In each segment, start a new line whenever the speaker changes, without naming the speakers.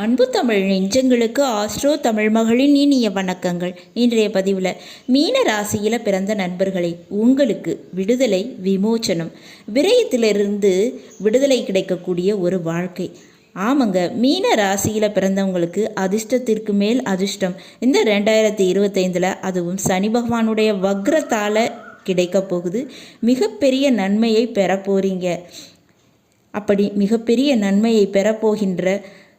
அன்பு தமிழ் நெஞ்சங்களுக்கு ஆஸ்ட்ரோ தமிழ் மகளின் இனிய வணக்கங்கள். இன்றைய பதிவில் மீன ராசியில் பிறந்த நண்பர்களே உங்களுக்கு விடுதலை விமோச்சனம் விரயத்திலிருந்து விடுதலை கிடைக்கக்கூடிய ஒரு வாழ்க்கை. ஆமாங்க மீன ராசியில் பிறந்தவங்களுக்கு அதிர்ஷ்டத்திற்கு மேல் அதிர்ஷ்டம். இந்த ரெண்டாயிரத்தி இருபத்தைந்தில் அதுவும் சனி பகவானுடைய வக்ரத்தால் கிடைக்க போகுது. மிகப்பெரிய நன்மையை பெற போகிறீங்க அப்படி மிகப்பெரிய நன்மையை பெறப்போகின்ற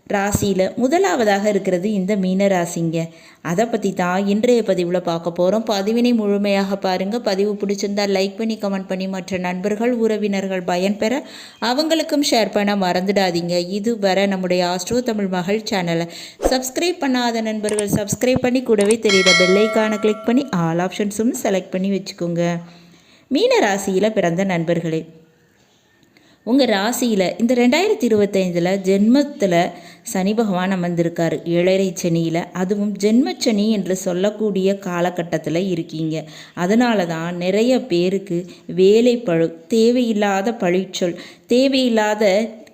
ராசியில் முதலாவதாக இருக்கிறது இந்த மீன ராசிங்க. அதை பற்றி தான் இன்றைய பதிவில் பார்க்க போகிறோம் பதிவினை முழுமையாக பாருங்கள் பதிவு பிடிச்சிருந்தா லைக் பண்ணி கமெண்ட் பண்ணி மற்ற நண்பர்கள் உறவினர்கள் பயன்பெற அவங்களுக்கும் ஷேர் பண்ண மறந்துடாதீங்க. இது வர நம்முடைய ஆஸ்ட்ரோ தமிழ் மகள் சேனலை சப்ஸ்கிரைப் பண்ணாத நண்பர்கள் சப்ஸ்கிரைப் பண்ணி கூடவே தெரியுற பெல்லைக்கான கிளிக் பண்ணி ஆல் ஆப்ஷன்ஸும் செலக்ட் பண்ணி வச்சுக்கோங்க. மீன ராசியில் பிறந்த நண்பர்களே உங்கள் ராசியில் இந்த ரெண்டாயிரத்தி இருபத்தைந்தில் ஜென்மத்தில் சனி பகவான் அமர்ந்திருக்கார். ஏழரை சனியில். அதுவும் ஜென்மச்சனி என்று சொல்லக்கூடிய காலகட்டத்தில் இருக்கீங்க. அதனால தான் நிறைய பேருக்கு வேலை பழு தேவையில்லாத பழிச்சொல் தேவையில்லாத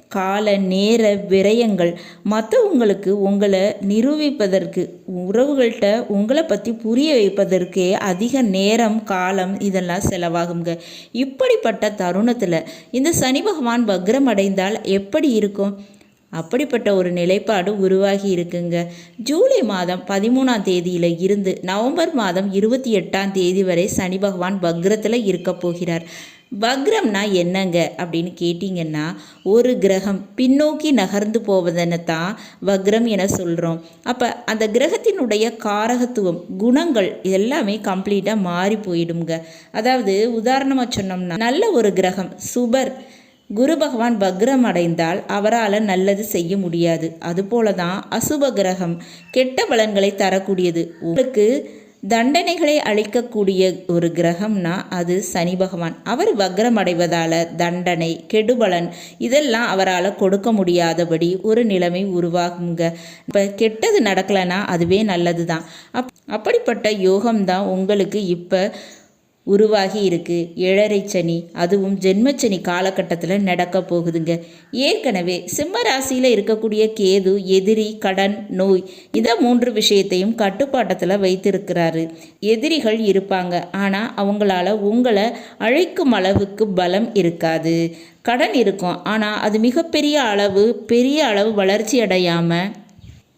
கால நேர விரயங்கள். மற்றவங்களுக்கு உங்களை நிரூபிப்பதற்கு உறவுகள்கிட்ட உங்களை பற்றி புரிய வைப்பதற்கே அதிக நேரம் காலம் இதெல்லாம் செலவாகுங்க இப்படிப்பட்ட தருணத்தில் இந்த சனி பகவான் வக்ரம் அடைந்தால் எப்படி இருக்கும்? அப்படிப்பட்ட ஒரு நிலைப்பாடு உருவாகி இருக்குங்க. ஜூலை மாதம் பதிமூணாம் தேதியில் இருந்து நவம்பர் மாதம் இருபத்தி எட்டாம் தேதி வரை சனி பகவான் வக்ரத்தில் இருக்க போகிறார். வக்ரம்னா என்னங்க அப்படின்னு கேட்டிங்கன்னா ஒரு கிரகம் பின்னோக்கி நகர்ந்து போவதனை தான் வக்ரம் என சொல்கிறோம் அப்போ அந்த கிரகத்தினுடைய காரகத்துவம் குணங்கள் எல்லாமே கம்ப்ளீட்டாக மாறி போயிடுங்க அதாவது உதாரணமாக சொன்னோம்னா நல்ல ஒரு கிரகம் சுபர் குரு பகவான் வக்ரம் அடைந்தால் அவரால் நல்லது செய்ய முடியாது. அதுபோல தான் அசுப கிரகம் கெட்ட பலன்களை தரக்கூடியது. உங்களுக்கு தண்டனைகளை அளிக்கக்கூடிய ஒரு கிரகம்னா அது சனி பகவான். அவர் வக்ரம் அடைவதால் தண்டனை கெடுபலன் இதெல்லாம் அவரால் கொடுக்க முடியாதபடி ஒரு நிலைமை உருவாகுங்க. இப்போ கெட்டது நடக்கலைன்னா அதுவே நல்லது தான் அப் அப்படிப்பட்ட யோகம்தான் உங்களுக்கு இப்போ உருவாகி இருக்கு. ஏழரை சனி அதுவும் ஜென்மச்சனி காலகட்டத்தில் நடக்க போகுதுங்க. ஏற்கனவே சிம்ம ராசியில் இருக்கக்கூடிய கேது எதிரி கடன் நோய் இதை மூன்று விஷயத்தையும் கட்டுப்பாட்டத்தில் வைத்திருக்கிறாரு. எதிரிகள் இருப்பாங்க. ஆனால் அவங்களால உங்களை அழைக்கும் அளவுக்கு பலம் இருக்காது. கடன் இருக்கும். ஆனால் அது மிகப்பெரிய அளவு பெரிய அளவு வளர்ச்சி அடையாமல்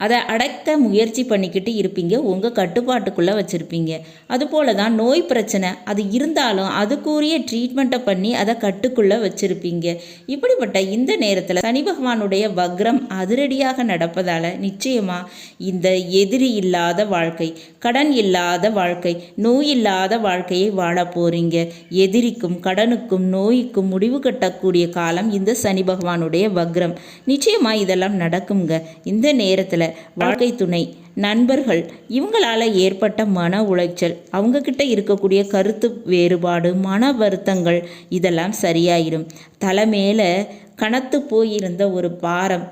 அதை அடக்க முயற்சி பண்ணிக்கிட்டு இருப்பீங்க. உங்கள் கட்டுப்பாட்டுக்குள்ளே வச்சுருப்பீங்க. அதுபோல தான் நோய் பிரச்சனை அது இருந்தாலும் அதுக்குரிய ட்ரீட்மெண்ட்டை பண்ணி அதை கட்டுக்குள்ளே வச்சுருப்பீங்க. இப்படிப்பட்ட இந்த நேரத்தில் சனி பகவானுடைய வக்ரம் அதிரடியாக நடப்பதால் நிச்சயமாக இந்த எதிரி இல்லாத வாழ்க்கை கடன் இல்லாத வாழ்க்கை நோய் இல்லாத வாழ்க்கையை வாழ போகிறீங்க எதிரிக்கும் கடனுக்கும் நோய்க்கும் முடிவு கட்டக்கூடிய காலம் இந்த சனி பகவானுடைய வக்ரம். நிச்சயமாக இதெல்லாம் நடக்குங்க. இந்த நேரத்தில் வாழ்க்கை துணை நண்பர்கள் இவங்களால் ஏற்பட்ட மன உளைச்சல் அவங்கக்கிட்ட இருக்கக்கூடிய கருத்து வேறுபாடு மன வருத்தங்கள் இதெல்லாம் சரியாயிடும் தலை மேலே கனத்து போயிருந்த ஒரு பாரம்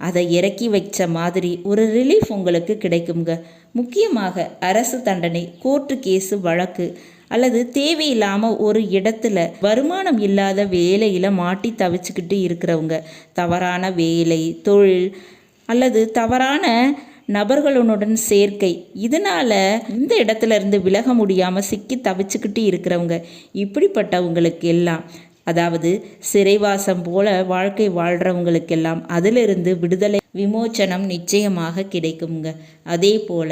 அதை இறக்கி வச்ச மாதிரி ஒரு ரிலீஃப் உங்களுக்கு கிடைக்குங்க. முக்கியமாக அரசு தண்டனை கோர்ட்டு கேஸு வழக்கு அல்லது தேவையில்லாமல் ஒரு இடத்துல வருமானம் இல்லாத வேலையில் மாட்டி தவிச்சுக்கிட்டு இருக்கிறவங்க. தவறான வேலை தொழில் அல்லது தவறான நபர்களுடன் சேர்க்கை. இதனால் இந்த இடத்துல இருந்து விலக முடியாமல் சிக்கி தவிச்சுக்கிட்டு இருக்கிறவங்க இப்படிப்பட்டவங்களுக்கு எல்லாம் அதாவது சிறைவாசம் போல வாழ்க்கை வாழ்கிறவங்களுக்கெல்லாம் அதிலிருந்து விடுதலை விமோச்சனம் நிச்சயமாக கிடைக்குங்க அதே போல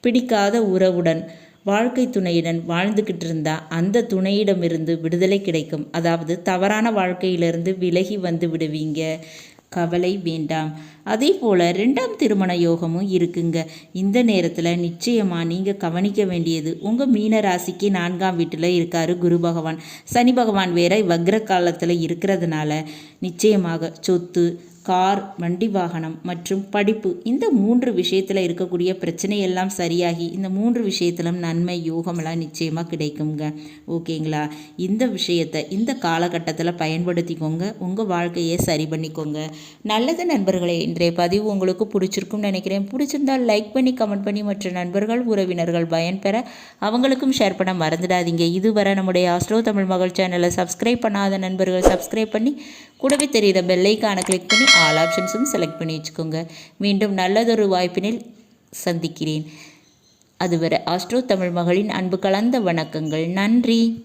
பிடிக்காத உறவுடன் வாழ்க்கை துணையுடன் வாழ்ந்துக்கிட்டு இருந்தால் அந்த துணையிடமிருந்து விடுதலை கிடைக்கும். அதாவது தவறான வாழ்க்கையிலிருந்து விலகி வந்து விடுவீங்க. கவலை வேண்டாம். அதே போல் ரெண்டாம் திருமண யோகமும் இருக்குங்க. இந்த நேரத்தில் நிச்சயமாக நீங்கள் கவனிக்க வேண்டியது உங்கள் மீன ராசிக்கு நான்காம் வீட்டில் இருக்கார் குரு பகவான். சனி பகவான் வேற வக்ர காலத்தில் இருக்கிறதுனால நிச்சயமாக சொத்து கார் வண்டி வாகனம் மற்றும் படிப்பு இந்த மூன்று விஷயத்தில் இருக்கக்கூடிய பிரச்சனையெல்லாம் சரியாகி இந்த மூன்று விஷயத்திலும் நன்மை யோகமெல்லாம் நிச்சயமாக கிடைக்குங்க ஓகேங்களா? இந்த விஷயத்தை இந்த காலகட்டத்தில் பயன்படுத்திக்கோங்க. உங்கள் வாழ்க்கையை சரி பண்ணிக்கோங்க. நல்லது நண்பர்களே இன்றைய பதிவு உங்களுக்கு பிடிச்சிருக்கும்னு நினைக்கிறேன். பிடிச்சிருந்தால் லைக் பண்ணி கமெண்ட் பண்ணி மற்ற நண்பர்கள் உறவினர்கள் பயன்பெற அவங்களுக்கும் ஷேர் பண்ண மறந்துடாதீங்க. இதுவரை நம்முடைய ஆஸ்ட்ரோ தமிழ் மகள் சேனலை சப்ஸ்கிரைப் பண்ணாத நண்பர்கள் சப்ஸ்கிரைப் பண்ணி கூடவே தெரிகிற பெல்லைக்கான கிளிக் பண்ணி ஆல் ஆப்ஷன்ஸும் செலக்ட் பண்ணி வச்சுக்கோங்க. மீண்டும் நல்லதொரு வாய்ப்பினில் சந்திக்கிறேன். அதுவரை ஆஸ்ட்ரோ தமிழ் மகளின் அன்பு கலந்த வணக்கங்கள். நன்றி.